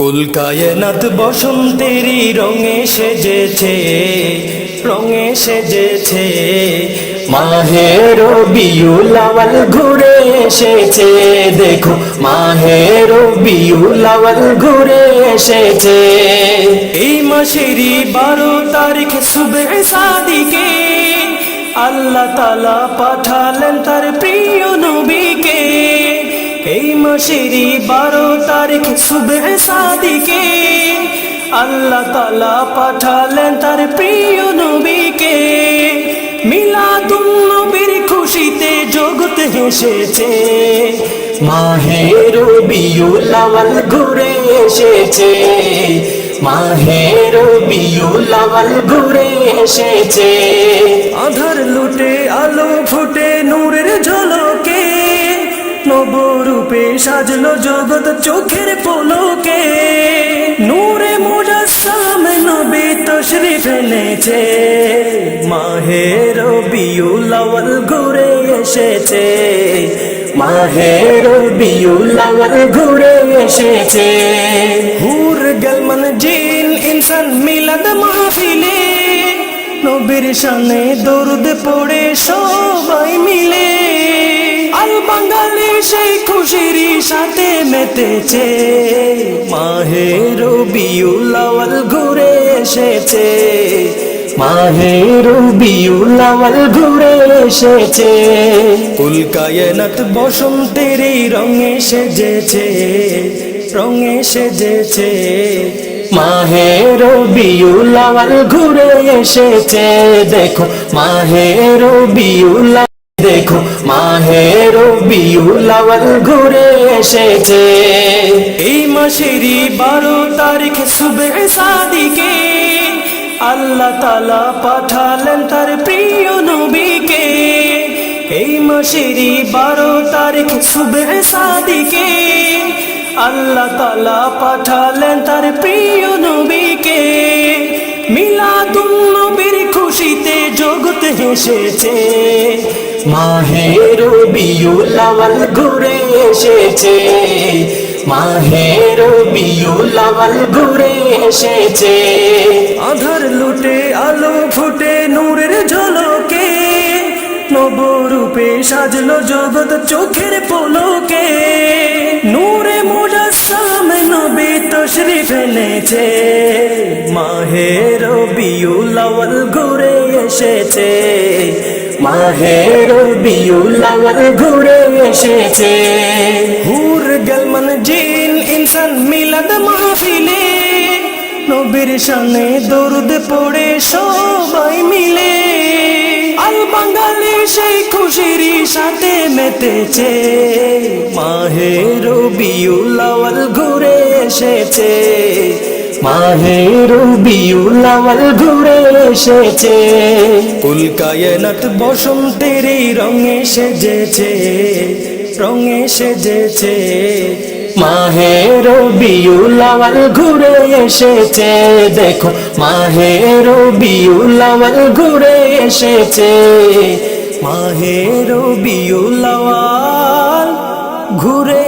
কুলকায়নাত বসন্তেরই রঙে সেজেছে রঙে সেজেছে। মাহের বিউলাওয়াল ঘুরে এসেছে, দেখো মাহের বিউলাওয়াল ঘুরে এসেছে। এই মাসেরই বারো তারিখ সুবে সাদিকে আল্লাহ তালা পাঠালেন তার প্রিয় নবীকে এই মাসেরই বারো তারিখ সুবে সাদিকে। আল্লাহ তালা পাঠালেন তার প্রিয় নবীকে। মিলাদুন নবীর খুশিতে জগৎ হেসেছে মাহের বিউলাওয়াল ঘুরে এসেছে। মাহের বিউলাওয়াল ঘুরে এসেছে। আধার লুটে আলো ফুটে নূরের ঝলকে নবরূপে সাজলো জগৎ চোখের পলকে। নূরে মুজাসসাম নবী তশরিফ এনেছে। মাহের বিউলাওয়াল ঘুরে এসেছে। মাহের বিউলাওয়াল ঘুরে এসেছে। হুর গলমন জিন ইনসান মিলাদ মাহফিলে। নবীর সামনে দরুদ পড়ে সবাই মিলে। আল বাঙালি সেই খুশির সাথে মেতেছে। মাহের বিউলাওয়াল ঘুরে এসেছে। মাহের বিউলাওয়াল ঘুরে এসেছে। কুলকায়নাত বসন্তের রঙে সেজেছে রঙে সেজেছে। মাহের বিউলাওয়াল ঘুরে এসেছে, দেখো মাহের বিউলা দেখো মাহের বিউলাওয়াল ঘুরে এসেছে। এই মাসেরই বারো তারিখ সুবে সাদিকে আল্লাহ তালা পাঠালেন তার প্রিয় নবীকে। এই মাসেরই বারো তারিখ সুবে সাদিকে আল্লাহ তালা পাঠালেন তার প্রিয় নবীকে। মিলাদুন নবীর খুশিতে জগৎ হেসেছে। মাহের বিউলাওয়াল ঘুরে এসেছে। মাহের বিউলাওয়াল ঘুরে এসেছে। আধার লুটে, আলো ফুটে, নূরের ঝলকে। নবরূপে সাজলো জগৎ চোখের পলকে। নূরে মুজাসসাম নবী তশরিফ এনেছে। মাহের বিউলাওয়াল ঘুরে এসেছে। মাহের বিউলাওয়াল ঘুরে এসেছে। হুর গলমন জিন, ইনসান মিলাদ মাহফিলে। নবীর সামনে দরুদ পড়ে সবাই মিলে। আল বাঙালি সেই খুশির সাথে মেতেছে। মাহের বিউলাওয়াল ঘুরে এসেছে। মাহের বিউলাওয়াল ঘুরে এসেছে। কুলকায়নাত বসন্তের রঙে সেজেছে রঙে সেজেছে। মাহের বিউলাওয়াল ঘুরে এসেছে দেখো মাহের বিউলাওয়াল ঘুরে এসেছে। মাহের বিউলাওয়াল ঘুরে